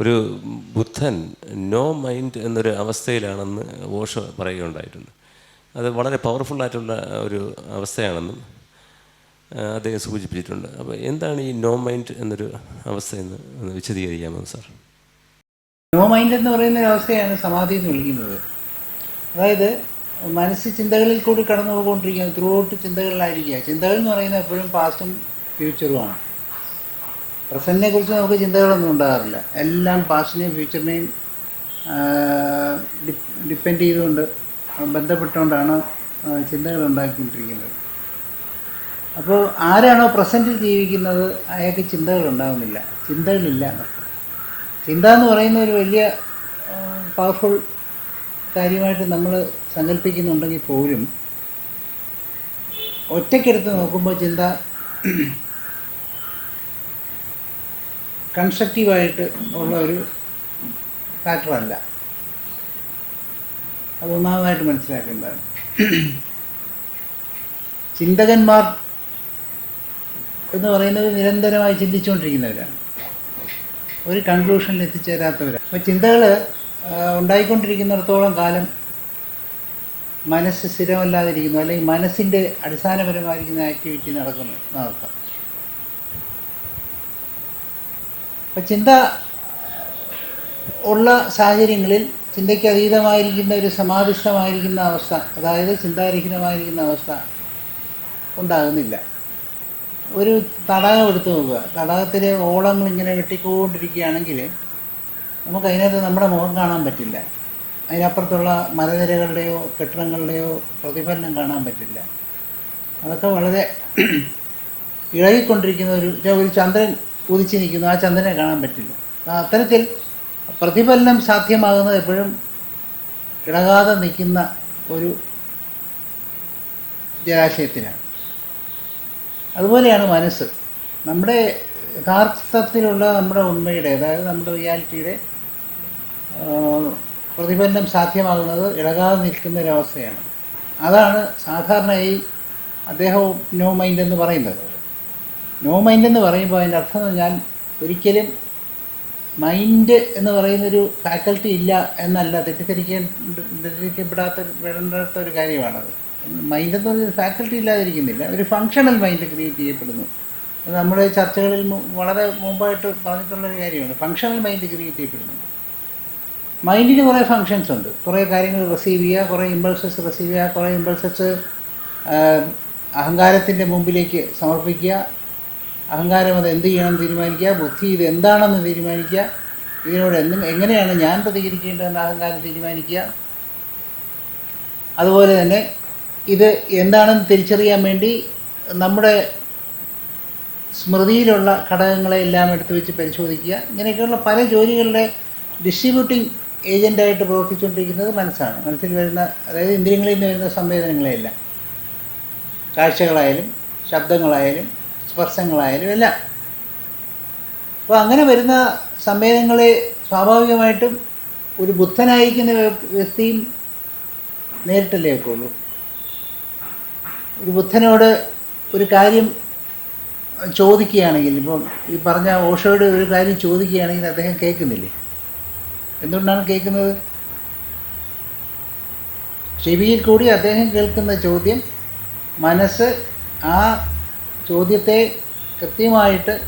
ഒരു ബുദ്ധൻ no mind എന്നൊരു അവസ്ഥയിലാണെന്ന് ഓഷ പറയുകയുണ്ടായിട്ടുണ്ട്. അത് വളരെ പവർഫുള്ളായിട്ടുള്ള ഒരു അവസ്ഥയാണെന്നും അദ്ദേഹം സൂചിപ്പിച്ചിട്ടുണ്ട്. അപ്പോൾ എന്താണ് ഈ നോ മൈൻഡ് എന്നൊരു അവസ്ഥ എന്ന് ഒന്ന് വിശദീകരിക്കാമോ സാർ? നോ മൈൻഡ് എന്ന് പറയുന്ന ഒരു അവസ്ഥയാണ് സമാധി എന്ന് വിളിക്കുന്നത്. അതായത് മനസ്സ് ചിന്തകളിൽ കൂടി കടന്നു പോയിക്കൊണ്ടിരിക്കുന്നത് ത്രൂ ഔട്ട് ചിന്തകളിലായിരിക്കുക. ചിന്തകൾ എന്ന് പറയുന്നത് എപ്പോഴും പാസ്റ്റും ഫ്യൂച്ചറുമാണ് പ്രസന്റിനെ കുറിച്ച് നമുക്ക് ചിന്തകളൊന്നും ഉണ്ടാകാറില്ല. എല്ലാം പാസ്റ്റിനെയും ഫ്യൂച്ചറിനെയും ഡിപ്പെൻഡ് ചെയ്തുകൊണ്ട് ബന്ധപ്പെട്ടുകൊണ്ടാണ് ചിന്തകൾ ഉണ്ടാക്കിക്കൊണ്ടിരിക്കുന്നത്. അപ്പോൾ ആരാണോ പ്രസന്റിൽ ജീവിക്കുന്നത് അയാൾക്ക് ചിന്തകൾ ഉണ്ടാകുന്നില്ല ചിന്തകളില്ല ചിന്ത എന്ന് പറയുന്ന ഒരു വലിയ പവർഫുൾ കാര്യമായിട്ട് നമ്മൾ സങ്കല്പിക്കുന്നുണ്ടെങ്കിൽ പോലും ഒറ്റയ്ക്കെടുത്ത് നോക്കുമ്പോൾ ചിന്ത കൺസ്ട്രക്റ്റീവായിട്ട് ഉള്ള ഒരു ഫാക്ടറല്ല അത് ഒന്നാമതായിട്ട് മനസ്സിലാക്കേണ്ടതാണ്. ചിന്തകന്മാർ എന്ന് പറയുന്നത് നിരന്തരമായി ചിന്തിച്ചുകൊണ്ടിരിക്കുന്നവരാണ്. ഒരു കൺക്ലൂഷനിൽ എത്തിച്ചേരാത്തവരാണ്. അപ്പോൾ ചിന്തകൾ ഉണ്ടായിക്കൊണ്ടിരിക്കുന്നിടത്തോളം കാലം മനസ്സ് സ്ഥിരമല്ലാതിരിക്കുന്നു അല്ലെങ്കിൽ മനസ്സിന്റെ അടിസ്ഥാനപരമായിരിക്കുന്ന ആക്ടിവിറ്റി നടക്കുന്നു നടത്താം അപ്പം ചിന്ത ഉള്ള സാഹചര്യങ്ങളിൽ ചിന്തയ്ക്ക് അതീതമായിരിക്കുന്ന ഒരു സമാധിസ്ഥമായിരിക്കുന്ന അവസ്ഥ അതായത് ചിന്താരഹിതമായിരിക്കുന്ന അവസ്ഥ ഉണ്ടാകുന്നില്ല. ഒരു തടാകം എടുത്തു നോക്കുക. തടാകത്തിലെ ഓളങ്ങൾ ഇങ്ങനെ വെട്ടിക്കൊണ്ടിരിക്കുകയാണെങ്കിൽ നമുക്ക് അതിനകത്ത് നമ്മുടെ മുഖം കാണാൻ പറ്റില്ല. അതിനപ്പുറത്തുള്ള മലനിരകളുടെയോ കെട്ടിടങ്ങളുടെയോ പ്രതിഫലനം കാണാൻ പറ്റില്ല. അതൊക്കെ വളരെ ഇളകിക്കൊണ്ടിരിക്കുന്ന ഒരു ഒരു ചന്ദ്രൻ ഉദിച്ച് നിൽക്കുന്നു. ആ ചന്ദ്രനെ കാണാൻ പറ്റില്ല. അത്തരത്തിൽ പ്രതിഫലനം സാധ്യമാകുന്നത് എപ്പോഴും ഇടകാതെ നിൽക്കുന്ന ഒരു ജലാശയത്തിനാണ് അതുപോലെയാണ് മനസ്സ്. നമ്മുടെ യഥാർത്ഥത്തിലുള്ള നമ്മുടെ ഉണ്മയുടെ അതായത് നമ്മുടെ റിയാലിറ്റിയുടെ പ്രതിഫലനം സാധ്യമാകുന്നത് ഇടകാതെ നിൽക്കുന്ന ഒരവസ്ഥയാണ്. അതാണ് സാധാരണയായി അദ്ദേഹം നോ മൈൻഡ് എന്ന് പറയുന്നത്. നോ മൈൻഡ് എന്ന് പറയുമ്പോൾ അതിന്റെ അർത്ഥം പറഞ്ഞാൽ ഒരിക്കലും മൈൻഡ് എന്ന് പറയുന്നൊരു ഫാക്കൽറ്റി ഇല്ല എന്നല്ല തെറ്റിദ്ധരിക്കാൻ തെറ്റിദ്ധരിക്കപ്പെടാത്ത വേണ്ടാത്ത ഒരു കാര്യമാണത്. മൈൻഡ് എന്ന് പറയുന്നത് ഫാക്കൽറ്റി ഇല്ലാതിരിക്കുന്നില്ല. ഒരു ഫങ്ഷണൽ മൈൻഡ് ക്രിയേറ്റ് ചെയ്യപ്പെടുന്നു. അത് നമ്മുടെ ചർച്ചകളിൽ വളരെ മുമ്പായിട്ട് പറഞ്ഞിട്ടുള്ള ഒരു കാര്യമാണ്. ഫങ്ഷണൽ മൈൻഡ് ക്രിയേറ്റ് ചെയ്യപ്പെടുന്നുണ്ട് മൈൻഡിന് കുറേ ഫങ്ഷൻസ് ഉണ്ട്. കുറേ കാര്യങ്ങൾ റിസീവ് ചെയ്യുക കുറേ ഇമ്പൾസസ് റിസീവ് ചെയ്യുക കുറേ ഇമ്പൾസസ് അഹങ്കാരത്തിന്റെ മുമ്പിലേക്ക് സമർപ്പിക്കുക അഹങ്കാരം അത് എന്ത് ചെയ്യണം എന്ന് തീരുമാനിക്കുക ബുദ്ധി ഇത് എന്താണെന്ന് തീരുമാനിക്കുക ഇതിനോട് എന്നും എങ്ങനെയാണ് ഞാൻ പ്രതികരിക്കേണ്ടതെന്ന് അഹങ്കാരം തീരുമാനിക്കുക. അതുപോലെ തന്നെ ഇത് എന്താണെന്ന് തിരിച്ചറിയാൻ വേണ്ടി നമ്മുടെ സ്മൃതിയിലുള്ള ഘടകങ്ങളെ എല്ലാം എടുത്തു വെച്ച് പരിശോധിക്കുക. ഇങ്ങനെയൊക്കെയുള്ള പല ജോലികളുടെ ഡിസ്ട്രിബ്യൂട്ടിംഗ് ഏജന്റായിട്ട് പ്രവർത്തിച്ചുകൊണ്ടിരിക്കുന്നത് മനസ്സാണ്. മനസ്സിൽ വരുന്ന അതായത് ഇന്ദ്രിയങ്ങളിൽ നിന്ന് വരുന്ന സംവേദനങ്ങളെയെല്ലാം. കാഴ്ചകളായാലും ശബ്ദങ്ങളായാലും സ്പർശങ്ങളായാലും എല്ലാം. അപ്പോൾ അങ്ങനെ വരുന്ന സംവേദനങ്ങളെ സ്വാഭാവികമായിട്ടും ഒരു ബുദ്ധനായിരിക്കുന്ന വ്യ- വ്യക്തിയും നേരിട്ടല്ലേ ഒക്കെയുള്ളൂ. ഒരു ബുദ്ധനോട് ഒരു കാര്യം ചോദിക്കുകയാണെങ്കിൽ ഇപ്പം ഈ പറഞ്ഞ ഓഷോയുടെ ഒരു കാര്യം ചോദിക്കുകയാണെങ്കിൽ അദ്ദേഹം കേൾക്കുന്നില്ലേ? എന്തുകൊണ്ടാണ് കേൾക്കുന്നത്? ചെവിയിൽ കൂടി അദ്ദേഹം കേൾക്കുന്ന ചോദ്യം മനസ്സ് ആ ചോദ്യത്തെ കൃത്യമായിട്ട്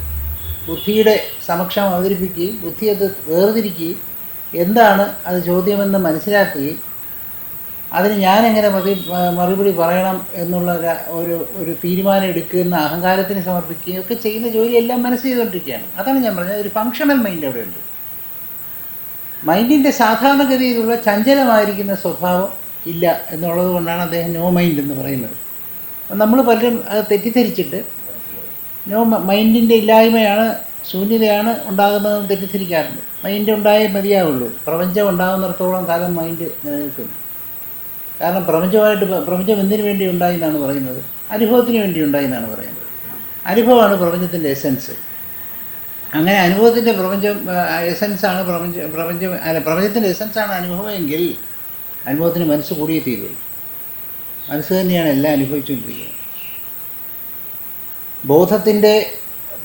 ബുദ്ധിയുടെ സമക്ഷം അവതരിപ്പിക്കുകയും ബുദ്ധി അത് വേർതിരിക്കുകയും എന്താണ് അത് ചോദ്യമെന്ന് മനസ്സിലാക്കുകയും അതിന് ഞാൻ എങ്ങനെ മതി മറുപടി പറയണം എന്നുള്ള ഒരു- ഒരു തീരുമാനം എടുക്കുന്ന അഹങ്കാരത്തിന് സമർപ്പിക്കുകയും ഒക്കെ ചെയ്യുന്ന ജോലിയെല്ലാം മനസ്സ് ചെയ്തുകൊണ്ടിരിക്കുകയാണ്. അതാണ് ഞാൻ പറഞ്ഞത്. ഒരു ഫങ്ഷണൽ മൈൻഡ് അവിടെ ഉണ്ട്. മൈൻഡിന്റെ സാധാരണഗതിയിലുള്ള ചഞ്ചലമായിരിക്കുന്ന സ്വഭാവം ഇല്ല എന്നുള്ളത് കൊണ്ടാണ് അദ്ദേഹം നോ മൈൻഡ് എന്ന് പറയുന്നത്. നമ്മൾ പലരും അത് തെറ്റിദ്ധരിച്ചിട്ട് നോ മൈൻഡിന്റെ ഇല്ലായ്മയാണ് ശൂന്യതയാണ് ഉണ്ടാകുന്നതെന്ന് തെറ്റിദ്ധരിക്കാറുണ്ട്. മൈൻഡ് ഉണ്ടായേ മതിയാവുള്ളൂ. പ്രപഞ്ചം ഉണ്ടാകുന്നിടത്തോളം കാലം മൈൻഡ് നിലനിൽക്കുന്നു കാരണം പ്രപഞ്ചമായിട്ട് പ്രപഞ്ചം എന്തിനു വേണ്ടി ഉണ്ടായി എന്നാണ് പറയുന്നത്? അനുഭവത്തിന് വേണ്ടി ഉണ്ടായി എന്നാണ് പറയുന്നത്. അനുഭവമാണ് പ്രപഞ്ചത്തിന്റെ എസൻസ് അങ്ങനെ അനുഭവത്തിന്റെ പ്രപഞ്ചം എസൻസാണ് പ്രപഞ്ച പ്രപഞ്ചം അല്ല പ്രപഞ്ചത്തിന്റെ എസൻസാണ് അനുഭവമെങ്കിൽ അനുഭവത്തിന് മനസ്സ് കൂടിയേ തീരുള്ളൂ. മനസ്സ് തന്നെയാണ് എല്ലാം അനുഭവിച്ചുകൊണ്ടിരിക്കുന്നത്. ബോധത്തിന്റെ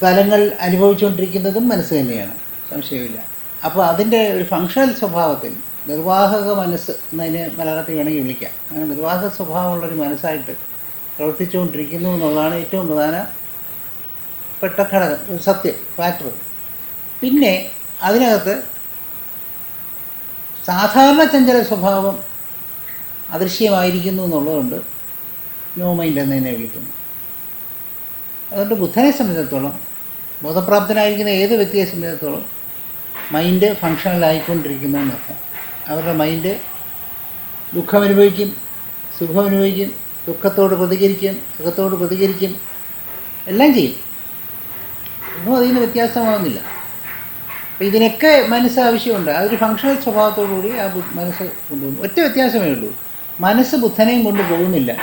തലങ്ങൾ അനുഭവിച്ചുകൊണ്ടിരിക്കുന്നതും മനസ്സ് തന്നെയാണ്. സംശയമില്ല. അപ്പോൾ അതിന്റെ ഒരു ഫങ്ഷണൽ സ്വഭാവത്തിൽ നിർവാഹക മനസ്സ് എന്നതിന് മലയാളത്തിൽ വേണമെങ്കിൽ വിളിക്കാം. അങ്ങനെ നിർവാഹക സ്വഭാവമുള്ളൊരു മനസ്സായിട്ട് പ്രവർത്തിച്ചുകൊണ്ടിരിക്കുന്നു എന്നുള്ളതാണ് ഏറ്റവും പ്രധാനപ്പെട്ട ഘടകം ഒരു സത്യം ഫാക്ടർ പിന്നെ അതിനകത്ത് സാധാരണ ചഞ്ചല സ്വഭാവം അദൃശ്യമായിരിക്കുന്നു എന്നുള്ളതുകൊണ്ട് നോ മൈൻഡ് എന്ന് തന്നെ വിളിക്കുന്നു. അതുകൊണ്ട് ബുദ്ധനെ സംബന്ധിച്ചിടത്തോളം ബോധപ്രാപ്തനായിരിക്കുന്ന ഏത് വ്യക്തിയെ സംബന്ധിച്ചിടത്തോളം മൈൻഡ് ഫങ്ഷണലായിക്കൊണ്ടിരിക്കുന്നു എന്നർത്ഥം. അവരുടെ മൈൻഡ് ദുഃഖം അനുഭവിക്കും സുഖം അനുഭവിക്കും ദുഃഖത്തോട് പ്രതികരിക്കും സുഖത്തോട് പ്രതികരിക്കും എല്ലാം ചെയ്യും. ഒന്നും അതിൽ നിന്ന് വ്യത്യാസമാകുന്നില്ല അപ്പം ഇതിനൊക്കെ മനസ്സ് ആവശ്യമുണ്ട്. അതൊരു ഫങ്ഷണൽ സ്വഭാവത്തോടു കൂടി ആ മനസ്സ് കൊണ്ടുപോകുന്നു ഒറ്റ വ്യത്യാസമേ ഉള്ളൂ. മനസ്സ് ബുദ്ധനെയും കൊണ്ട് പോകുന്നില്ല.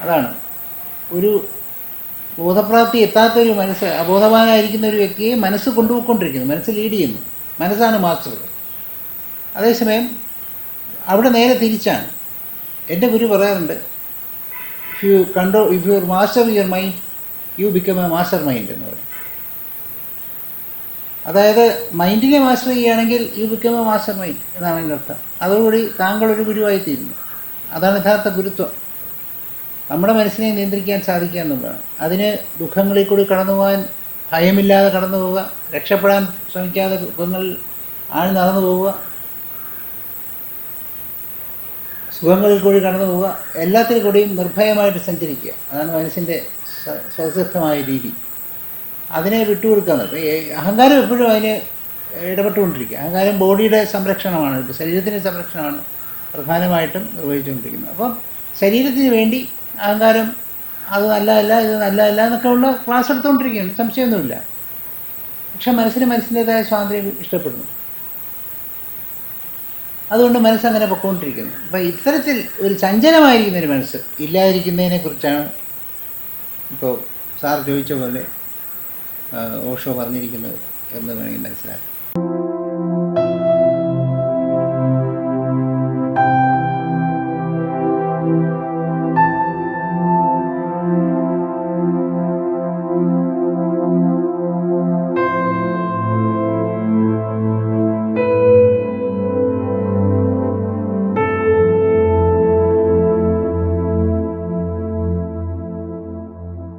അതാണ്. ഒരു ബോധപ്രാപ്തി എത്താത്തൊരു മനസ്സ് അബോധവാനായിരിക്കുന്ന ഒരു വ്യക്തിയെ മനസ്സ് കൊണ്ടുപോയിക്കൊണ്ടിരിക്കുന്നു മനസ്സ് ലീഡ് ചെയ്യുന്നു. മനസ്സാണ് മാസ്റ്റർ. അതേസമയം അവിടെ നേരെ തിരിച്ചാണ്. എന്റെ ഗുരു പറയാറുണ്ട് if you control if your master your mind you become a master mind എന്ന് പറയും. അതായത് മൈൻഡിനെ മാസ്റ്റർ ചെയ്യുകയാണെങ്കിൽ you become a master mind എന്നാണ് അതിന്റെ അർത്ഥം. അതോടുകൂടി താങ്കൾ ഒരു ഗുരുവായി തീരുന്നു അതാണ് യഥാർത്ഥ ഗുരുത്വം. നമ്മുടെ മനസ്സിനെ നിയന്ത്രിക്കാൻ സാധിക്കുക എന്നുള്ളതാണ്. അതിന് ദുഃഖങ്ങളിൽ കൂടി കടന്നു പോകാൻ ഭയമില്ലാതെ കടന്നു പോവുക രക്ഷപ്പെടാൻ ശ്രമിക്കാതെ ദുഃഖങ്ങളിൽ ആണ് നടന്നു പോവുക സുഖങ്ങളിൽ കൂടി കടന്നു പോവുക എല്ലാത്തിൽ കൂടിയും നിർഭയമായിട്ട് സഞ്ചരിക്കുക. അതാണ് മനസ്സിന്റെ സ്വസിദ്ധമായ രീതി. അതിനെ വിട്ടുകൊടുക്കാന്ന് ഇപ്പം അഹങ്കാരം എപ്പോഴും അതിന് ഇടപെട്ടുകൊണ്ടിരിക്കുക. അഹങ്കാരം ബോഡിയുടെ സംരക്ഷണമാണ് ഇപ്പോൾ ശരീരത്തിന്റെ സംരക്ഷണമാണ് പ്രധാനമായിട്ടും നിർവഹിച്ചുകൊണ്ടിരിക്കുന്നത്. അപ്പം ശരീരത്തിന് വേണ്ടി അഹങ്കാരം അത് നല്ലതല്ല ഇത് നല്ലതല്ല എന്നൊക്കെ ഉള്ള ക്ലാസ് എടുത്തുകൊണ്ടിരിക്കുകയാണ്. സംശയമൊന്നുമില്ല. പക്ഷെ മനസ്സിന് മനസ്സിന്റേതായ സ്വാതന്ത്ര്യം ഇഷ്ടപ്പെടുന്നു. അതുകൊണ്ട് മനസ്സങ്ങനെ പൊക്കോണ്ടിരിക്കുന്നു. അപ്പം ഇത്തരത്തിൽ ഒരു സഞ്ചലമായിരിക്കുന്നൊരു മനസ്സ് ഇല്ലാതിരിക്കുന്നതിനെക്കുറിച്ചാണ് ഇപ്പോൾ സാർ ചോദിച്ച പോലെ ഓഷോ പറഞ്ഞിരിക്കുന്നത് എന്ന് വേണമെങ്കിൽ മനസ്സിലാക്കാം.